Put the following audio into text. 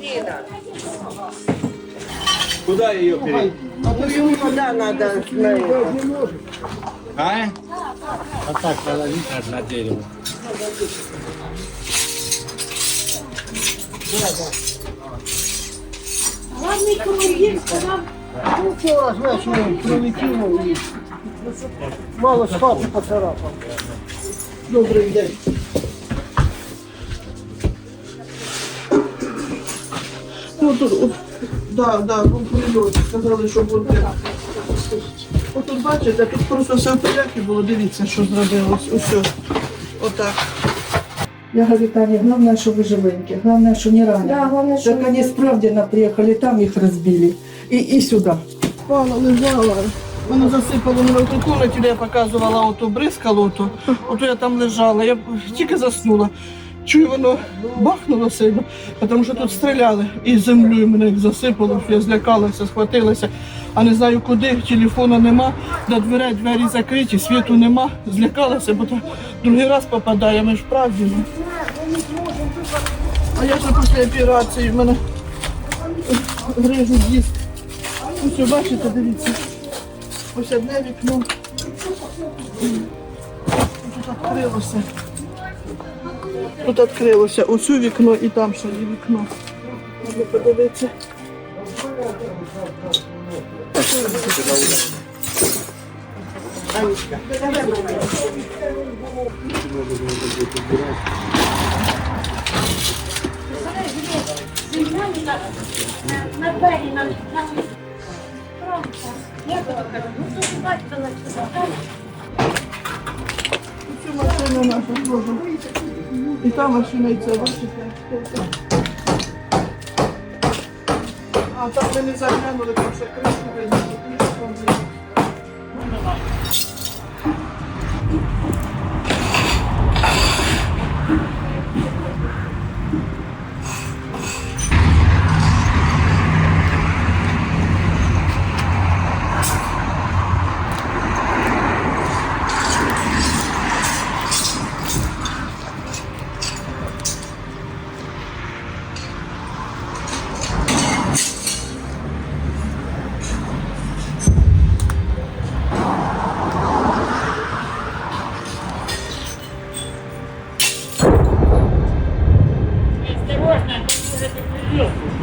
Нина. Куда ее перейти? Ну, ему вода надо. А? А так положить на дерево. Главний командир сказав, Ну, вчора ж вечором прилетіло і мало з хати поцарапав. Добрий день. Ну тут, от, да, да, був прильот. Сказали, що буде. От тут бачите, тут просто все в порядку було. Дивіться, що зробилось. Усе. Отак. Я говорю, Таня, главное, что вы живенькие, главное, что не ранены. да, головне, що Так они справденно приехали, там их разбили. И, и сюда. Впала, лежала. Мене засипало мене в кімнаті, де я показувала ото бризкало, ото, ото я там лежала. Я тільки заснула. Чую, воно бахнуло сильно, тому що тут стріляли і землею мене як засипало, що я злякалася, схватилася, а не знаю куди, телефона нема, до дверей двері закриті, світу нема, злякалася, бо то другий раз попадає, ми ж правді. ну. А я ще після операції в мене грижу диск. Ось бачите, дивіться. Ось одне вікно. Тут відкрилося. Тут відкрилося у вікно і там ще є вікно. Можна подивитися. на двері, на, Цю машину нашу зложу. І та машина, і ця, бачите? А так ми не заглянули, що ще кришку вийшли. Ich habe mich nicht